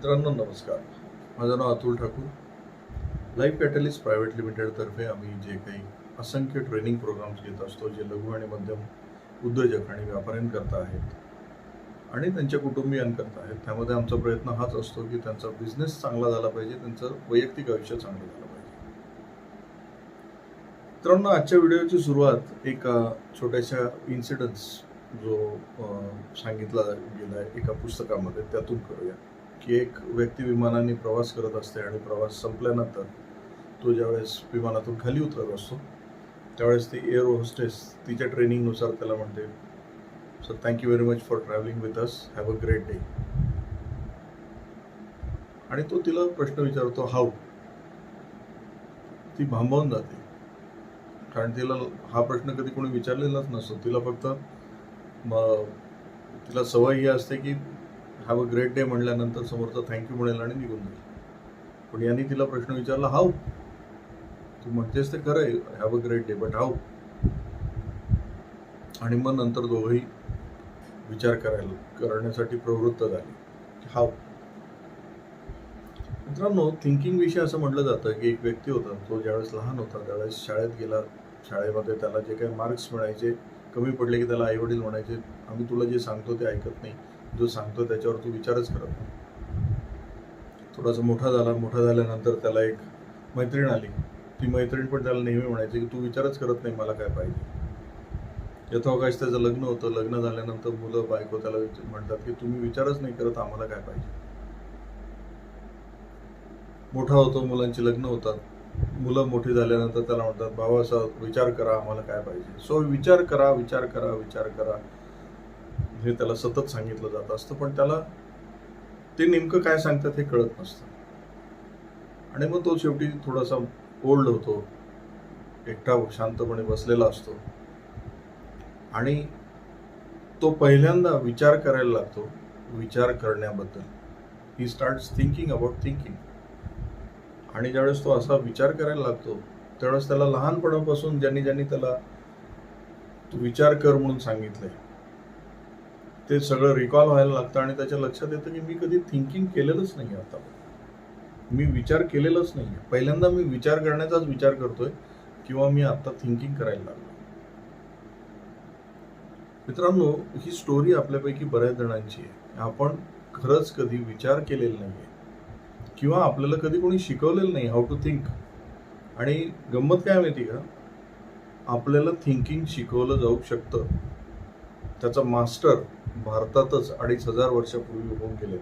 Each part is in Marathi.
मित्रांनो नमस्कार. माझं नाव Atul Thakur. Life catalyst private लिमिटेडतर्फे आम्ही जे काही असंख्य ट्रेनिंग प्रोग्राम्स घेत असतो जे लघु आणि मध्यम उद्योजक आणि व्यापाऱ्यांकरता आहेत आणि त्यांच्या कुटुंबियांकरता आहेत त्यामध्ये आमचा प्रयत्न हाच असतो की त्यांचा बिझनेस चांगला झाला पाहिजे त्यांचं वैयक्तिक आयुष्य चांगलं झालं पाहिजे. मित्रांनो आजच्या व्हिडिओची सुरुवात एका छोट्याशा इन्सिडन्स जो सांगितला गेला आहे एका पुस्तकामध्ये त्यातून करूया. की एक व्यक्ती विमानाने प्रवास करत असते आणि प्रवास संपल्यानंतर तो ज्यावेळेस विमानातून खाली उतरत असतो त्यावेळेस ती एअर होस्टेस तिच्या ट्रेनिंगनुसार त्याला म्हणते sir thank you very much for travelling with us have a great day आणि तो तिला प्रश्न विचारतो हाऊ ती भांबवून जाते. कारण तिला हा प्रश्न कधी कोणी विचारलेलाच नसतो. तिला फक्त मग तिला सवय ही असते की हॅव अ ग्रेट डे म्हणल्यानंतर समोरचा थँक्यू म्हणेल आणि निघून जाईल. पण यांनी तिला प्रश्न विचारला हाऊ तू म्हणतेस ते खरं आहे. Have a great day but how आणि मग नंतर दोघंही विचार करायला करण्यासाठी प्रवृत्त झाले हाऊ मित्रांनो थिंकिंग विषय असं म्हटलं जातं की एक व्यक्ती होता तो ज्यावेळेस लहान होता त्यावेळेस शाळेत गेला शाळेमध्ये त्याला जे काही मार्क्स मिळायचे कमी पडले की त्याला आईवडील म्हणायचे आम्ही तुला जे सांगतो ते ऐकत नाही. जो सांगतो त्याच्यावर तू विचारच करत नाही. थोडासा मोठा झाला मोठा झाल्यानंतर त्याला एक मैत्रीण आली. ती मैत्रीण पण त्याला नेहमी म्हणायची की तू विचारच करत नाही मला काय पाहिजे. यथावकाश त्याचं लग्न होतं लग्न झाल्यानंतर मुलं बायको त्याला म्हणतात की तुम्ही विचारच नाही करत आम्हाला काय पाहिजे. मोठा होतो मुलांची लग्न होतात. मुलं मोठी झाल्यानंतर त्याला म्हणतात भावा असा विचार करा आम्हाला काय पाहिजे. सो विचार करा विचार करा विचार करा. हे त्याला सतत सांगितलं जात असतं पण त्याला ते नेमकं काय सांगतात हे कळत नसतं. आणि मग तो शेवटी थोडासा ओल्ड होतो एकटा शांतपणे बसलेला असतो. आणि तो पहिल्यांदा विचार करायला लागतो विचार करण्याबद्दल. He start thinking about thinking आणि ज्यावेळेस तो असा विचार करायला लागतो त्यावेळेस त्याला लहानपणापासून ज्यांनी ज्यांनी त्याला तू विचार कर म्हणून सांगितलंय ते सगळं रिकॉल व्हायला लागतं आणि त्याच्या लक्षात येतं की मी कधी थिंकिंग केलेलंच नाही आता. मी विचार केलेलाच नाही आहे पहिल्यांदा मी विचार करण्याचाच विचार करतोय किंवा मी आता थिंकिंग करायला लागलो मित्रांनो ही स्टोरी आपल्यापैकी बऱ्याच जणांची आहे. आपण खरंच कधी विचार केलेला नाहीये. किंवा आपल्याला कधी कोणी शिकवलेलं नाही हाऊ टू थिंक आणि गंमत काय माहिती का? आपल्याला थिंकिंग शिकवलं जाऊ शकतं. त्याचा मास्टर भारतातच अडीच हजार वर्षापूर्वी होऊन गेले.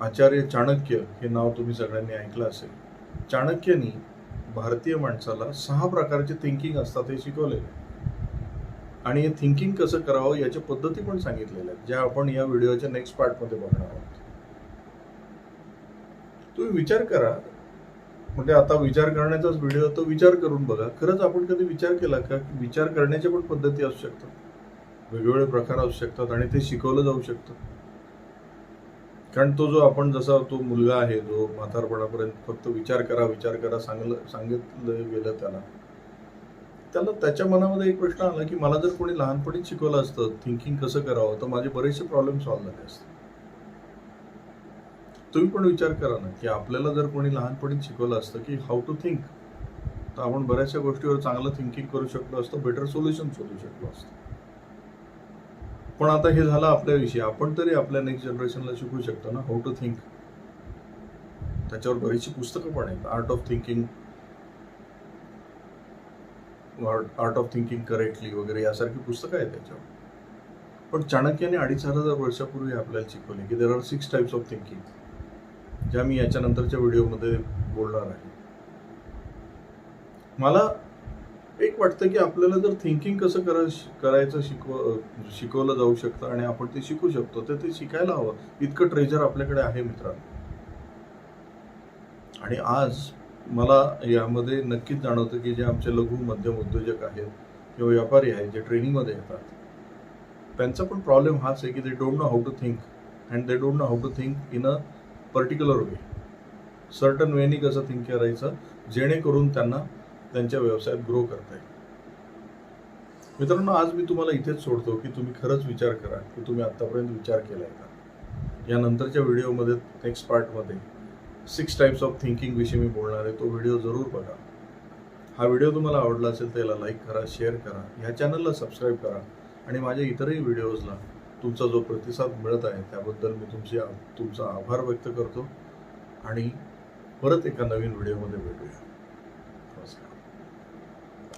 आचार्य चाणक्य हे नाव तुम्ही सगळ्यांनी ऐकलं असेल. चाणक्यनी भारतीय माणसाला सहा प्रकारचे थिंकिंग असतात हे शिकवले आणि हे थिंकिंग कसं करावं याच्या पद्धती पण सांगितलेल्या आहेत ज्या आपण या व्हिडिओच्या नेक्स्ट पार्टमध्ये बघणार आहोत. तुम्ही विचार करा. म्हणजे आता विचार करण्याचाच व्हिडिओ तो विचार करून बघा. खरंच आपण कधी विचार केला का? विचार करण्याच्या पण पद्धती असू शकतात. वेगवेगळे प्रकार असू शकतात आणि ते शिकवलं जाऊ शकतं. कारण तो जो आपण जसा तो मुलगा आहे जो म्हातारपणापर्यंत फक्त विचार करा विचार करा सांगलं सांगितलं गेलं त्याला त्याला त्याच्या मनामध्ये एक प्रश्न आला की मला जर कोणी लहानपणीच शिकवलं असतं थिंकिंग कसं करावं तर माझे बरेचसे प्रॉब्लेम सॉल्व्ह झाले असते. तुम्ही पण विचार करा ना की आपल्याला जर कोणी लहानपणीच शिकवलं असतं की हाऊ टू थिंक तर आपण बऱ्याचशा गोष्टीवर चांगलं थिंकिंग करू शकलो असतो बेटर सोल्युशन शोधू शकलो असतं. पण आता हे झालं आपल्याविषयी आपण तरी आपल्या नेक्स्ट जनरेशनला शिकू शकतो ना हाऊ टू थिंक त्याच्यावर बरीचशी पुस्तकं पण आहेत. Art of thinking art of thinking correctly वगैरे यासारखी पुस्तकं आहेत त्याच्यावर. पण चाणक्याने अडीच हजार वर्षापूर्वी आपल्याला शिकवले की there are six types of thinking ज्या मी याच्या नंतरच्या व्हिडिओमध्ये बोलणार आहे. मला एक वाटतं की आपल्याला जर थिंकिंग कसं करा करायचं शिकव शिकवलं जाऊ शकतं आणि आपण ते शिकू शकतो तर ते शिकायला हवं. इतकं ट्रेजर आपल्याकडे आहे मित्रांनो. आणि आज मला यामध्ये नक्कीच जाणवतं की जे आमचे लघु मध्यम उद्योजक आहेत किंवा व्यापारी आहेत जे ट्रेनिंगमध्ये येतात त्यांचा पण प्रॉब्लेम हाच आहे की they don't know how to think and they don't know how to think in a particular way certain वेनी कसं थिंक करायचं जेणेकरून त्यांना त्यांच्या व्यवसायात ग्रो करता येईल. मित्रांनो आज मी तुम्हाला इथेच सोडतो की तुम्ही खरंच विचार करा की तुम्ही आतापर्यंत विचार केला आहे का? या नंतरच्या व्हिडिओमध्ये नेक्स्ट पार्टमध्ये सिक्स टाईप्स ऑफ थिंकिंग विषयी मी बोलणार आहे. तो व्हिडिओ जरूर बघा. हा व्हिडिओ तुम्हाला आवडला असेल तर याला लाईक करा शेअर करा ह्या चॅनलला सबस्क्राईब करा आणि माझ्या इतरही व्हिडिओजला तुमचा जो प्रतिसाद मिळत आहे त्याबद्दल मी तुमची तुमचा आभार व्यक्त करतो. आणि परत एका नवीन व्हिडिओमध्ये भेटूया.